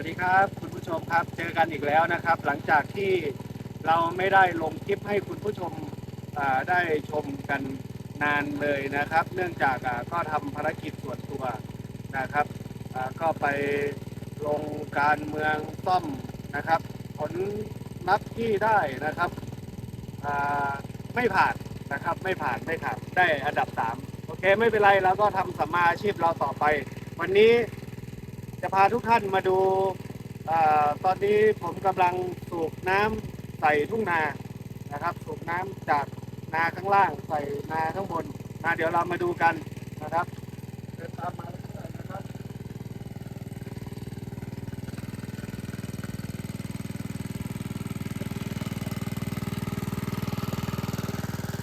วัสดีครับ คุณผู้ชมครับเจอกันอีกแล้วนะครับ หลังจากที่เราไม่ได้ลงคลิปให้คุณผู้ชมได้ชมกันนานเลยนะครับ เนื่องจากก็ทำภารกิจส่วนตัวนะครับก็ไปลงการเมืองซ่อมนะครับ ผลลัพธ์ที่ได้นะครับไม่ผ่านนะครับ ไม่ผ่านไม่ผ่านได้อันดับสามโอเคไม่เป็นไรเราก็ทำสัมมาอาชีพเราต่อไป วันนี้ จะพาทุกท่านมาดูอตอนนี้ผมกำลังสูบน้ำใส่ทุ่งนานะครับ สูบน้ำจากนาข้างล่างใส่นาข้างบนนะเดี๋ยวเรามาดูกันนะครับเดินตามมาเรื่อยนะครับ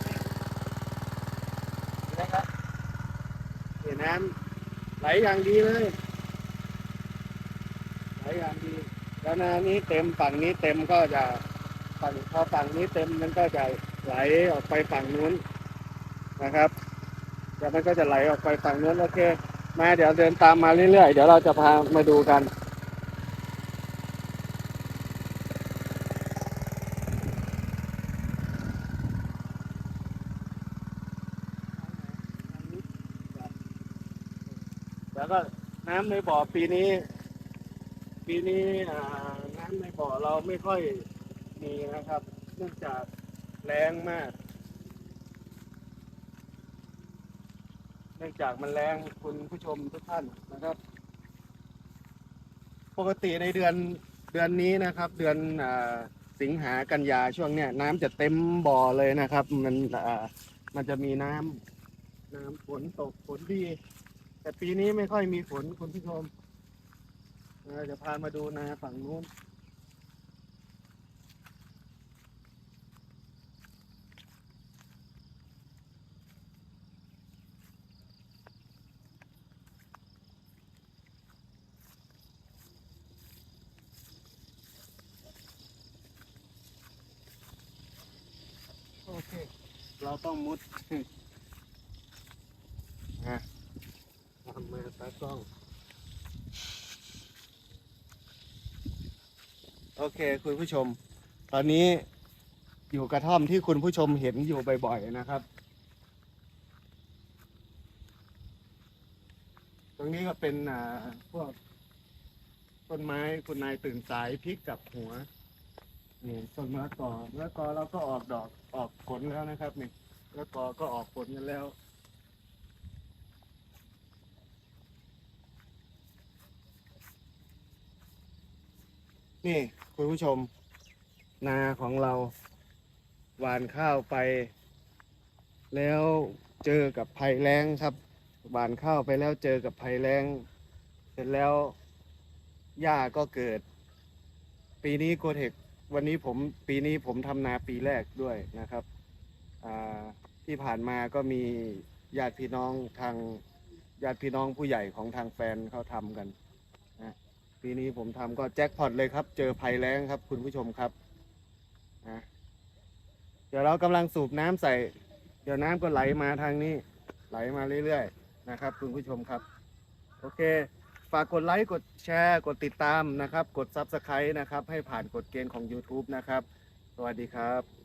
นี่นะครับนี่น้ำไหลอย่างดีเลย ไหลอย่างดีแล้วนานี้เต็มฝั่งนี้เต็มก็จะฝั่งพอฝั่งนี้เต็มมันก็จะไหลออกไปฝั่งนู้นนะครับเดี๋ยวมันก็จะไหลออกไปฝั่งนู้นโอเคมาเดี๋ยวเดินตามมาเรื่อยๆ เดี๋ยวเราจะพามาดูกันแล้วก็น้ำในบ่อปีนี้ ปีนี้น้ำในบ่อเราไม่ค่อยมีนะครับ เนื่องจากแรงมาก เนื่องจากมันแรงคุณผู้ชมทุกท่านนะครับ ปกติในเดือนเดือนนี้นะครับ เดือนอสิงหากันยาช่วงเนี้ยน้ำจะเต็มบ่อเลยนะครับ มันมันจะมีน้ำน้ำฝนตกฝนดี แต่ปีนี้ไม่ค่อยมีฝนคุณผู้ชม เราจะพามาดูนาฝั่งนู้น โอเค เราต้องมุดนะทำมาตากล้อง โอ เคคุณผู้ชม ตอนนี้อยู่กระท่อมที่คุณผู้ชมเห็นอยู่บ่อยๆนะครับ ตรงนี้ก็เป็นอ่าพวกต้นไม้คุณนายตื่นสายพริกกับหัวนี่ต้นมะละกอมะละกอเราก็ออกดอกออกผลแล้วนะครับนี่มะละกอก็ออกผลกันแล้ว นี่คุณผู้ชม นาของเราหวานข้าวไป แล้วเจอกับภัยแล้งครับหวานข้าวไปแล้วเจอกับภัยแล้ง เสร็จแล้วหญ้าก็เกิด ปีนี้โกเทควันนี้ผมปีนี้ผมทำนาปีแรกด้วยนะครับที่ผ่านมาก็มีญาติพี่น้องทางญาติพี่น้องผู้ใหญ่ของทางแฟนเขาทำกัน ปีนี้ผมทำก็แจ็คพอตเลยครับ เจอภัยแล้งครับ คุณผู้ชมครับนะเดี๋ยวเรากำลังสูบน้ำใส่ เดี๋ยวน้ำก็ไหลมาทางนี้ ไหลมาเรื่อยๆนะครับ คุณผู้ชมครับ โอเค ฝากกดไลค์กดแชร์กดติดตามนะครับ กด Subscribe นะครับ ให้ผ่านกฎเกณฑ์ของ YouTube นะครับ สวัสดีครับ